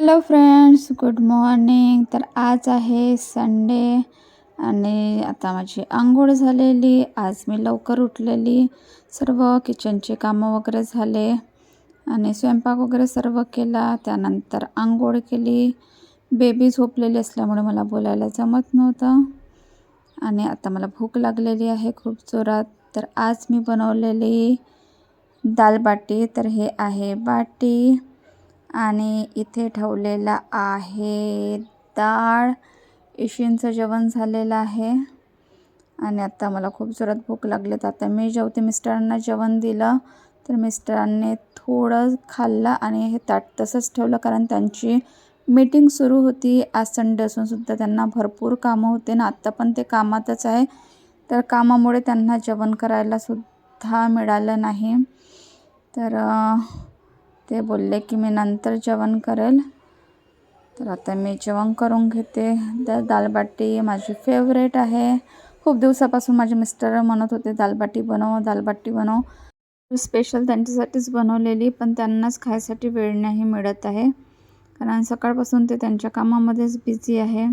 Hello friends good morning तर आज आहे संडे आणि आता माझी आंघोळ झालेली. आज मी लवकर उठलेली. सर्व किचनचे कामं वगैरे झाले आणि स्वयंपाक वगैरे सर्व केला. त्यानंतर आंघोळ केली. बेबी झोपलेली असल्यामुळे मला बोलायला जमत नव्हतं. आणि आता मला भूक लागलेली आहे खूप जोरात. तर आज मी बनवलेली दाल बाटी तर हे आहे बाटी. आणि इथे ठेवलेला आहे डाळ. इशींचं जेवण झालेलं आहे. आणि आता मला खूप जोरात भूक लागली. तर आता मी जेवते. मिस्टरांना जेवण दिलं. तर मिस्टरांनी थोडं खाल्लं आणि हे ताट तसंच ठेवलं. कारण त्यांची मीटिंग सुरू होती. आज संडे असूनसुद्धा त्यांना भरपूर कामं होते. ना आत्ता पण ते कामातच आहे. तर कामामुळे त्यांना जेवण करायला सुद्धा मिळालं नाही. तर ते बोलले की मी नंतर जेवण करेल. तर आता मी जेवण करून घेते. तर दालबाटी माझी फेवरेट आहे. खूप दिवसापासून माझे मिस्टर म्हणत होते दालबाटी बनव दालबाटी बनव. स्पेशल त्यांच्यासाठीच बनवलेली पण त्यांनाच खायसाठी वेळ नाही मिळत आहे. कारण सकाळपासून ते त्यांच्या कामामध्येच बिझी आहे.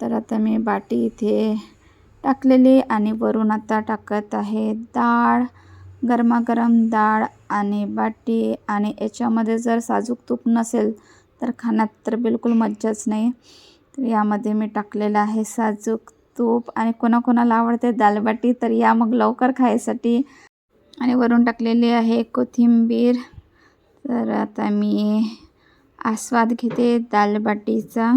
तर आता मी बाटी इथे टाकलेली आणि वरून आता टाकत आहे डाळ गरमागरम डाळ आणि बाटी आणि याच्यामध्ये जर साजूक तूप नसेल तर खाण्यात तर बिलकुल मज्जाच नाही. तर यामध्ये मी टाकलेलं आहे साजूक तूप आणि कोणाकोणाला आवडते दालबाटी तर या मग लवकर खायसाठी. आणि वरून टाकलेली आहे कोथिंबीर. तर आता मी आस्वाद घेते दालबाटीचा.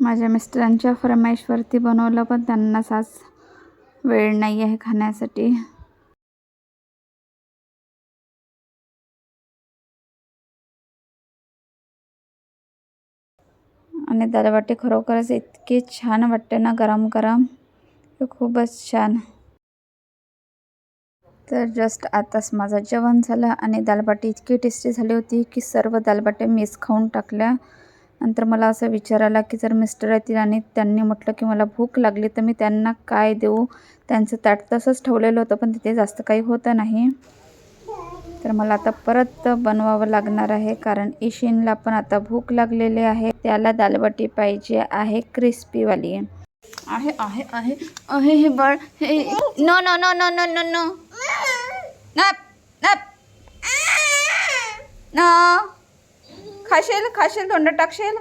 माझ्या मिस्टरांच्या फरमाईशवरती बनवलं पण त्यांनाच आज वेळ नाही आहे खाण्यासाठी. आणि दालबाटी खरोखरच इतकी छान वाटते ना गरम गरम. खूपच छान. तर जस्ट आताच माझं जेवण झालं आणि दालबाटी इतकी टेस्टी झाली होती की सर्व दालबाटी मीच खाऊन टाकल्या. नंतर मला असं विचारायला की जर मिस्टर येतील आणि त्यांनी म्हटलं की मला भूक लागली तर मी त्यांना काय देऊ? त्यांचं ताट तसंच ठेवलेलं होतं पण तिथे जास्त काही होतं नाही. तर मला आता परत बनवावं लागणार आहे कारण इशिनला पण आता भूक लागलेली आहे. त्याला दालबाटी पाहिजे आहे क्रिस्पीवाली. आहे आहे आहे आहे हे बाळ. हे no no no no no no no. नप नप. न. खाशील खाशील तोंड टाकशील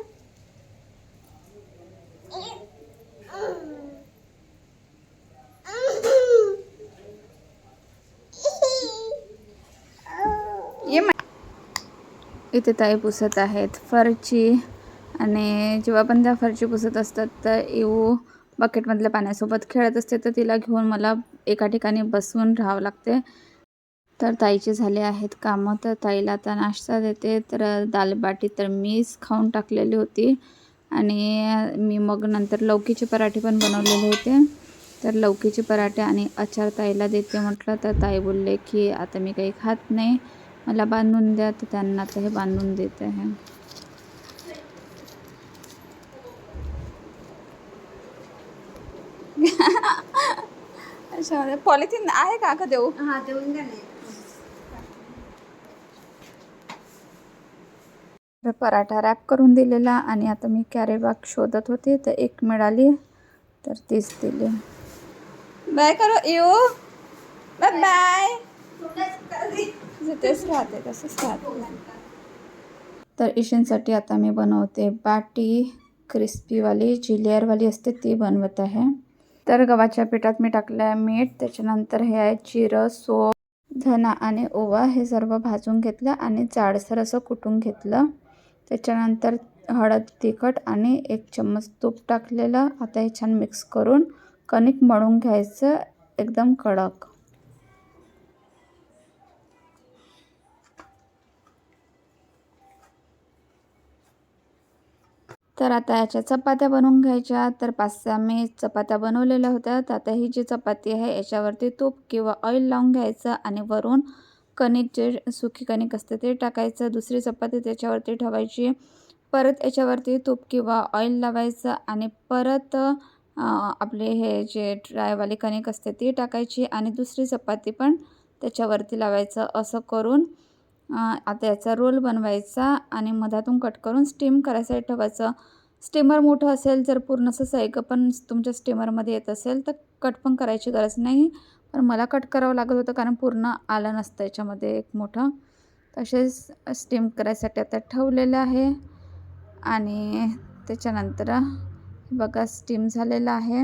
ये मा- इथे ताई पुसत आहेत. फरची आणि जेव्हा पण त्या फरची पुसत असतात तर येऊ बकेटमधल्या पाण्यासोबत खेळत असते तर तिला घेऊन मला एका ठिकाणी बसवून राहावं लागते. तर ताईचे झाले आहेत कामं तर ताईला आता नाश्ता देते. तर दालबाटी तर मीच खाऊन टाकलेली होती. आणि मी मग नंतर लौकीचे पराठे पण बनवलेले होते. तर लौकीचे पराठे आणि अचार ताईला देते म्हटलं तर ताई बोलले की आता मी काही खात नाही. मला बांधून द्या तर त्यांना तर हे बांधून देते आहे अच्छा पॉलिथिन आहे का का देऊ? हा देऊन द्या तर पराठा रॅप करून दिलेला आणि आता मी कॅरी बॅग शोधत होते तर एक मिळाली तर तीच दिली. बाय करो येऊ बाय बाय म्हणजे तेच राहते तसंच राहते. तर इशिनसाठी आता मी बनवते बाटी क्रिस्पीवाली जी लेअरवाली असते ती बनवत आहे. तर गव्हाच्या पिठात मी टाकलं आहे मीठ त्याच्यानंतर हे आहे जिरं सोप धना आणि ओवा हे सर्व भाजून घेतलं आणि जाडसर असं कुटून घेतलं. त्याच्यानंतर हळद तिखट आणि एक चम्मच तूप टाकलेलं. आता हे छान मिक्स करून कणिक मळून घ्यायचं एकदम कडक. तर आता याच्या चपात्या बनवून घ्यायच्या. तर पाच सहा मी चपात्या बनवलेल्या होत्या. तर आता ही जी चपाती आहे याच्यावरती तूप किंवा ऑइल लावून घ्यायचं आणि वरून कणिक जे सुकी कणिक असते ते टाकायचं. दुसरी चपाती त्याच्यावरती ठेवायची. परत याच्यावरती तूप किंवा ऑइल लावायचं आणि परत आपले हे जे ड्रायवाली कणिक असते ती टाकायची आणि दुसरी चपाती पण त्याच्यावरती लावायचं. असं करून आता याचा रोल बनवायचा आणि मधातून कट करून स्टीम करायसाठी ठेवायचं. स्टीमर मोठं असेल जर पूर्ण असं सायकं पण तुमच्या स्टीमरमध्ये येत असेल तर कट पण करायची गरज नाही. पण मला कट करावं लागत होतं कारण पूर्ण आलं नसतं याच्यामध्ये एक मोठं. तसेच स्टीम करायसाठी आता ठेवलेलं आहे. आणि त्याच्यानंतर बघा स्टीम झालेलं आहे.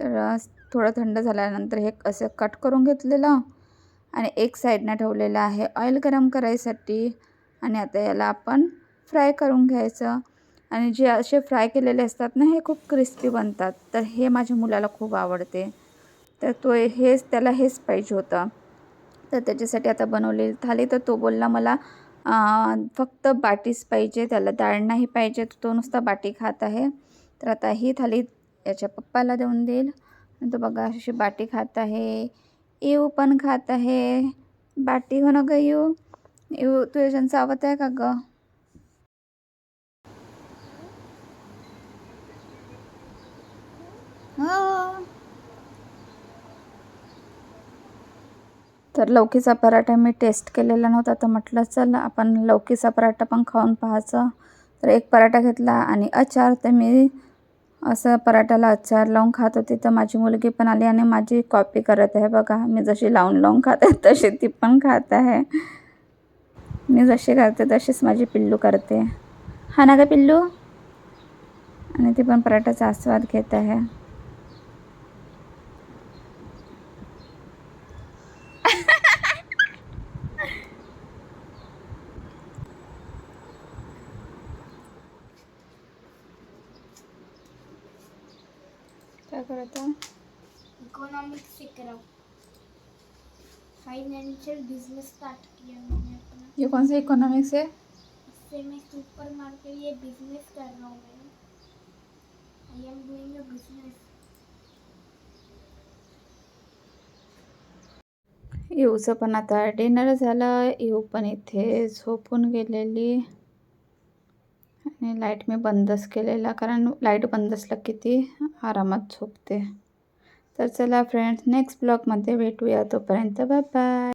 तर थोडं थंड झाल्यानंतर हे असं कट करून घेतलेलं. आणि एक साईडनं ठेवलेलं आहे ऑइल गरम करायसाठी. आणि आता याला आपण फ्राय करून घ्यायचं. आणि जे असे फ्राय केलेले असतात ना हे खूप क्रिस्पी बनतात. तर हे माझ्या मुलाला खूप आवडते. तर तो हेच त्याला हेच पाहिजे होतं. तर त्याच्यासाठी आता बनवलेली थाली. तर तो बोलला मला फक्त बाटीच पाहिजे. त्याला डाळ नाही पाहिजे. तर तो नुसता बाटी खात आहे. तर आता ही थाली याच्या पप्पाला देऊन देईल. तो बघा अशी बाटी खात आहे. येऊ पण खात आहे. बाटी हो ना ग येऊ येऊ तुझ्या चावत आहे का ग? हो. तर लौकीचा पराठा मी टेस्ट केलेला नव्हता तर म्हटलं चल आपण लौकीचा पराठा पण खाऊन पाहायचं. तर एक पराठा घेतला आणि अचार तर मी असं पराठ्याला अचार लावून खात होते तर माझी मुलगी पण आली आणि माझी कॉपी करत आहे. बघा मी जशी लावून लावून खात आहे तशी ती पण खात आहे. मी जशी करते तशीच माझी पिल्लू करते. हा ना का पिल्लू? आणि ती पण पराठाचा आस्वाद घेत आहे. काय करत इकोनॉमिक्स हूँ फाइनेंशियल बिजनेस स्टार्ट किया मैंने अपना ये कौन सा इकोनॉमिक्स है इससे मैं सुपर मार्केट ये बिजनेस कर रहा हूँ मैं I am doing a business येऊचं पण आता. डिनर झालं येऊ पण इथे. झोपून गेलेली. आणि लाइट मी बंदच केलेला कारण लाइट बंद असलं की ती आरामात झोपते. तर चला फ्रेंड्स नेक्स्ट ब्लॉगमध्ये भेटूया. तोपर्यंत बाय बाय